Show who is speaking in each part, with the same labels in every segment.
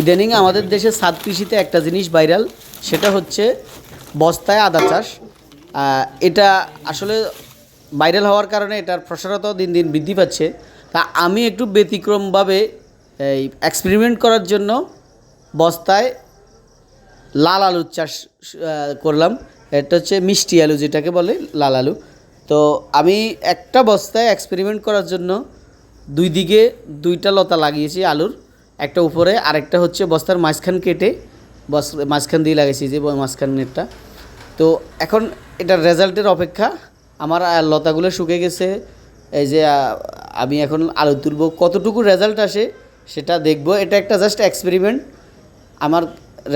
Speaker 1: ইদানিং আমাদের দেশে সাত কৃষিতে একটা জিনিস ভাইরাল, সেটা হচ্ছে বস্তায় আদা চাষ। এটা আসলে ভাইরাল হওয়ার কারণে এটার প্রসারতা দিন দিন বৃদ্ধি পাচ্ছে। তা আমি একটু ব্যতিক্রমভাবে এই এক্সপেরিমেন্ট করার জন্য বস্তায় লাল আলুর চাষ করলাম। এটা হচ্ছে মিষ্টি আলু যেটাকে বলে লাল আলু। তো আমি একটা বস্তায় এক্সপেরিমেন্ট করার জন্য দুই দিকে দুইটা লতা লাগিয়েছি আলুর। একটা উপরে, আরেকটা হচ্ছে বস্তার মাঝখান কেটে বস, মাঝখান দিয়ে লাগিয়েছি যে মাঝখানেরটা তো এখন এটার রেজাল্টের অপেক্ষা, আমার লতাগুলো শুকে গেছে। এই যে আমি এখন আলু তুলব। কতটুকু রেজাল্ট আসে সেটা দেখব। এটা একটা জাস্ট এক্সপেরিমেন্ট আমার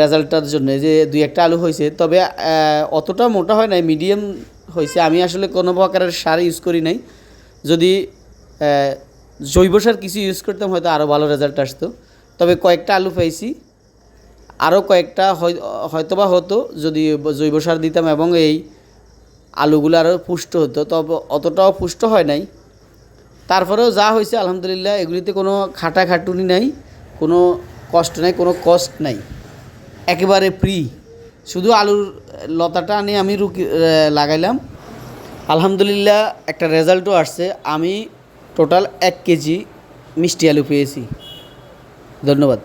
Speaker 1: রেজাল্টটার জন্য। যে দুই একটা আলু হয়েছে, তবে অতটা মোটা হয় নাই, মিডিয়াম হয়েছে। আমি আসলে কোনো প্রকারের সার ইউজ করি নাই। যদি জৈব সার কিছু ইউজ করতাম, হয়তো আরও ভালো রেজাল্ট আসতো। তবে কয়েকটা আলু পেয়েছি আরও কয়েকটা হয়- হয়তোবা হতো, যদি জৈব সার দিতাম এবং এই আলুগুলো আরও পুষ্ট হতো, তবে অতটাও পুষ্ট হয় নাই। তারপরেও যা হয়েছে, আলহামদুলিল্লাহ, এগুলিতে কোনো খাটাখাটুনি নাই, কোনো কষ্ট নাই, কোনো কষ্ট নাই। একেবারে ফ্রি শুধু আলুর লতাটা আনি আমি রুকি লাগাইলাম। আলহামদুলিল্লাহ, একটা রেজাল্টও আসছে। আমি টোটাল এক কেজি মিষ্টি আলু পেয়েছি। ধন্যবাদ।